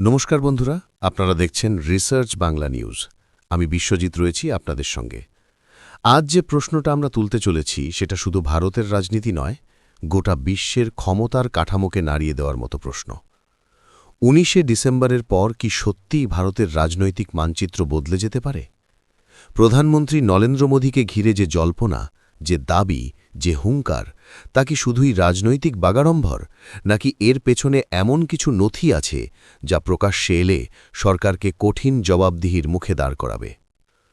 নমস্কার বন্ধুরা, আপনারা দেখছেন রিসার্চ বাংলা নিউজ আমি বিশ্বজিৎ রয়েছি আপনাদের সঙ্গে। আজ যে প্রশ্নটা আমরা তুলতে চলেছি, সেটা শুধু ভারতের রাজনীতি নয়, গোটা বিশ্বের ক্ষমতার কাঠামোকে নাড়িয়ে দেওয়ার মতো প্রশ্ন। উনিশে ডিসেম্বরের পর কি সত্যিই ভারতের রাজনৈতিক মানচিত্র বদলে যেতে পারে? প্রধানমন্ত্রী নরেন্দ্র মোদীকে ঘিরে যে জল্পনা, যে দাবি যে হুঙ্কার, তা কি শুধুই রাজনৈতিক বাগাড়ম্বর? নাকি এর পেছনে এমন কিছু নথি আছে, যা প্রকাশ্যে এলে সরকারকে কঠিন জবাবদিহির মুখে দাঁড় করাবে?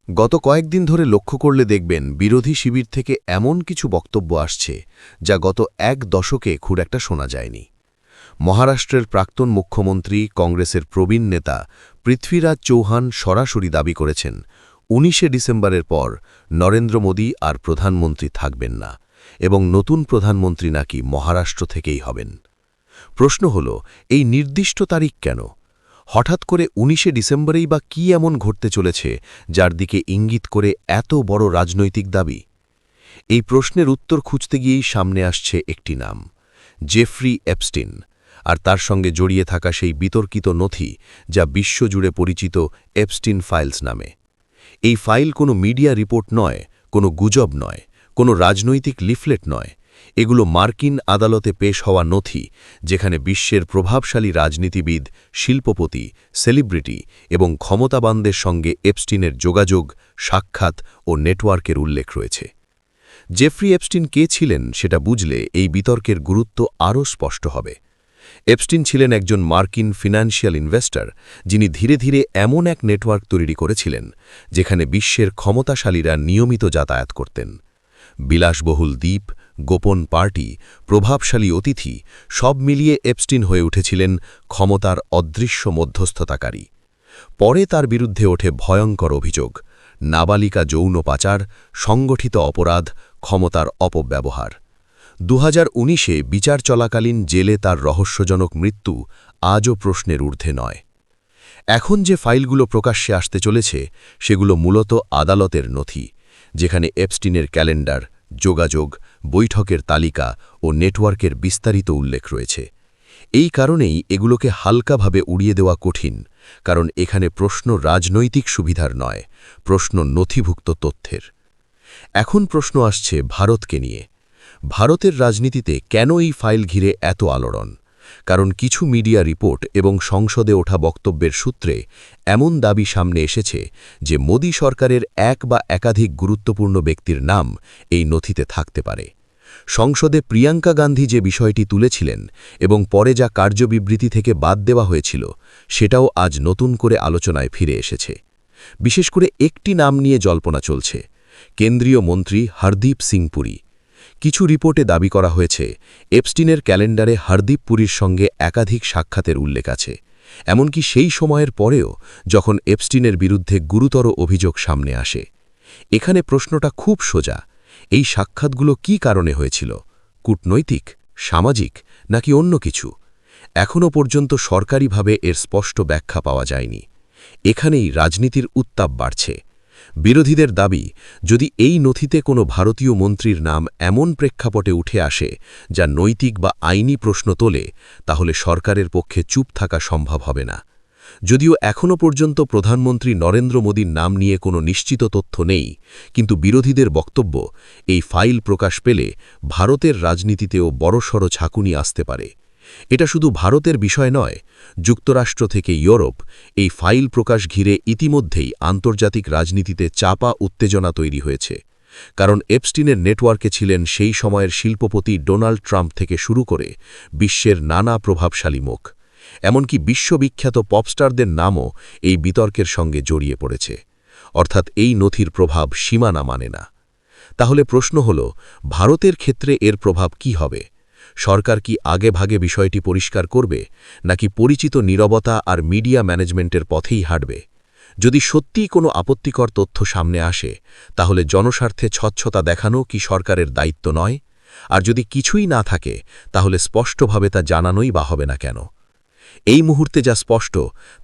গত কয়েকদিন ধরে লক্ষ্য করলে দেখবেন বিরোধী শিবির থেকে এমন কিছু বক্তব্য আসছে, যা গত এক দশকে খুব একটা শোনা যায়নি। মহারাষ্ট্রের প্রাক্তন মুখ্যমন্ত্রী, কংগ্রেসের প্রবীণ নেতা পৃথ্বীরাজ চৌহান সরাসরি দাবি করেছেন, উনিশে ডিসেম্বরের পর নরেন্দ্র মোদী আর প্রধানমন্ত্রী থাকবেন না। এবং নতুন প্রধানমন্ত্রী নাকি মহারাষ্ট্র থেকেই হবেন। প্রশ্ন হল, এই নির্দিষ্ট তারিখ কেন? হঠাৎ করে উনিশে ডিসেম্বরেই বা কি এমন ঘটতে চলেছে যার দিকে ইঙ্গিত করে এত বড় রাজনৈতিক দাবি? এই প্রশ্নের উত্তর খুঁজতে গিয়েই সামনে আসছে একটি নাম, জেফ্রি এপস্টিন, আর তার সঙ্গে জড়িয়ে থাকা সেই বিতর্কিত নথি যা বিশ্বজুড়ে পরিচিত এপস্টিন ফাইলস নামে। এই ফাইল কোনো মিডিয়া রিপোর্ট নয়, কোনো গুজব নয় কোনো রাজনৈতিক লিফলেট নয়। এগুলো মার্কিন আদালতে পেশ হওয়া নথি, যেখানে বিশ্বের প্রভাবশালী রাজনীতিবিদ, শিল্পপতি, সেলিব্রিটি এবং ক্ষমতাবানদের সঙ্গে এপস্টিনের যোগাযোগ, সাক্ষাৎ ও নেটওয়ার্কের উল্লেখ রয়েছে। জেফ্রি এপস্টিন কে ছিলেন সেটা বুঝলে এই বিতর্কের গুরুত্ব আরও স্পষ্ট হবে। এপস্টিন ছিলেন একজন মার্কিন ফিনান্সিয়াল ইনভেস্টর, যিনি ধীরে ধীরে এমন এক নেটওয়ার্ক তৈরি করেছিলেন, যেখানে বিশ্বের ক্ষমতাশালীরা নিয়মিত যাতায়াত করতেন। বিলাসবহুল দ্বীপ, গোপন পার্টি, প্রভাবশালী অতিথি, সব মিলিয়ে এপস্টিন হয়ে উঠেছিলেন ক্ষমতার অদৃশ্য মধ্যস্থতাকারী। পরে তার বিরুদ্ধে ওঠে ভয়ঙ্কর অভিযোগ, নাবালিকা যৌন পাচার, সংগঠিত অপরাধ, ক্ষমতার অপব্যবহার। দু হাজার বিচার চলাকালীন জেলে তার রহস্যজনক মৃত্যু আজও প্রশ্নের ঊর্ধ্বে নয়। এখন যে ফাইলগুলো প্রকাশ্যে আসতে চলেছে, সেগুলো মূলত আদালতের নথি। যেখানে এপস্টিনের ক্যালেন্ডার, যোগাযোগ, বৈঠকের তালিকা ও নেটওয়ার্কের বিস্তারিত উল্লেখ রয়েছে। এই কারণেই এগুলোকে হালকাভাবে উড়িয়ে দেওয়া কঠিন, কারণ এখানে প্রশ্ন রাজনৈতিক সুবিধার নয়, প্রশ্ন নথিভুক্ত তথ্যের। এখন প্রশ্ন আসছে ভারতকে নিয়ে। ভারতের রাজনীতিতে কেন এই ফাইল ঘিরে এত আলোড়ন? কারণ কিছু মিডিয়া রিপোর্ট এবং সংসদে ওঠা বক্তব্যের সূত্রে এমন দাবি সামনে এসেছে যে মোদী সরকারের এক বা একাধিক গুরুত্বপূর্ণ ব্যক্তির নাম এই নথিতে থাকতে পারে। সংসদে প্রিয়াঙ্কা গান্ধী যে বিষয়টি তুলেছিলেন এবং পরে যা কার্যবিবৃতি থেকে বাদ দেওয়া হয়েছিল, সেটাও আজ নতুন করে আলোচনায় ফিরে এসেছে। বিশেষ করে একটি নাম নিয়ে জল্পনা চলছে। কেন্দ্রীয় মন্ত্রী হরদীপ সিং পুরী। কিছু রিপোর্টে দাবি করা হয়েছে, এপস্টিনের ক্যালেন্ডারে হরদীপ পুরীর সঙ্গে একাধিক সাক্ষাতের উল্লেখ আছে। এমনকি সেই সময়ের পরেও যখন এপস্টিনের বিরুদ্ধে গুরুতর অভিযোগ সামনে আসে। এখানে প্রশ্নটা খুব সোজা, এই সাক্ষাৎগুলো কি কারণে হয়েছিল? কূটনৈতিক, সামাজিক, নাকি অন্য কিছু? এখনও পর্যন্ত সরকারিভাবে এর স্পষ্ট ব্যাখ্যা পাওয়া যায়নি। এখানেই রাজনীতির উত্তাপ বাড়ছে। বিরোধীদের দাবি, যদি এই নথিতে কোনো ভারতীয় মন্ত্রীর নাম এমন প্রেক্ষাপটে উঠে আসে যা নৈতিক বা আইনি প্রশ্ন তোলে, তাহলে সরকারের পক্ষে চুপ থাকা সম্ভব হবে না। যদিও এখনও পর্যন্ত প্রধানমন্ত্রী নরেন্দ্র মোদীর নাম নিয়ে কোনো নিশ্চিত তথ্য নেই, কিন্তু বিরোধীদের বক্তব্য, এই ফাইল প্রকাশ পেলে ভারতের রাজনীতিতেও বড়সড় ঝাঁকুনি আসতে পারে। এটা শুধু ভারতের বিষয় নয়, যুক্তরাষ্ট্র থেকে ইউরোপ এই ফাইল প্রকাশ ঘিরে ইতিমধ্যেই আন্তর্জাতিক রাজনীতিতে চাপা উত্তেজনা তৈরি হয়েছে। কারণ এপস্টিনের নেটওয়ার্কে ছিলেন সেই সময়ের শিল্পপতি ডোনাল্ড ট্রাম্প থেকে শুরু করে বিশ্বের নানা প্রভাবশালী মুখ। এমনকি বিশ্ববিখ্যাত পপস্টারদের নামও এই বিতর্কের সঙ্গে জড়িয়ে পড়েছে। অর্থাৎ এই নথির প্রভাব সীমানা মানে না। তাহলে প্রশ্ন হল, ভারতের ক্ষেত্রে এর প্রভাব কি হবে? সরকার কি আগে ভাগে বিষয়টি পরিষ্কার করবে, নাকি পরিচিত নীরবতা আর মিডিয়া ম্যানেজমেন্টের পথেই হাঁটবে? যদি সত্যিই কোনো আপত্তিকর তথ্য সামনে আসে, তাহলে জনস্বার্থে স্বচ্ছতা দেখানো কি সরকারের দায়িত্ব নয়? আর যদি কিছুই না থাকে, তাহলে স্পষ্টভাবে তা জানানোই বা হবে না কেন? এই মুহূর্তে যা স্পষ্ট,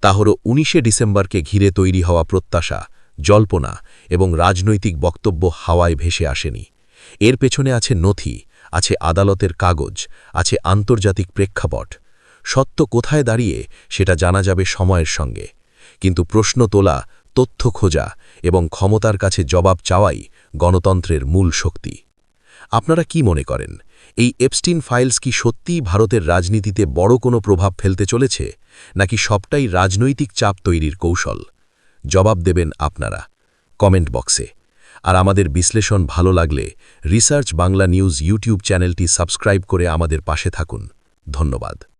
তা হল উনিশে ডিসেম্বরকে ঘিরে তৈরি হওয়া প্রত্যাশা, জল্পনা এবং রাজনৈতিক বক্তব্য হাওয়ায় ভেসে আসেনি। এর পেছনে আছে নথি আছে আদালতের কাগজ, আছে আন্তর্জাতিক প্রেক্ষাপট। সত্য কোথায় দাঁড়িয়ে, সেটা জানা যাবে সময়ের সঙ্গে। কিন্তু প্রশ্ন তোলা, তথ্য খোঁজা এবং ক্ষমতার কাছে জবাব চাওয়াই গণতন্ত্রের মূল শক্তি। আপনারা কি মনে করেন, এই এপস্টিন ফাইলস কি সত্যিই ভারতের রাজনীতিতে বড় কোনো প্রভাব ফেলতে চলেছে, নাকি সবটাই রাজনৈতিক চাপ তৈরির কৌশল? জবাব দেবেন আপনারা, কমেন্ট বক্সে। আর আমাদের বিশ্লেষণ ভালো লাগলে রিসার্চ বাংলা নিউজ ইউটিউব চ্যানেলটি সাবস্ক্রাইব করে আমাদের পাশে থাকুন। ধন্যবাদ।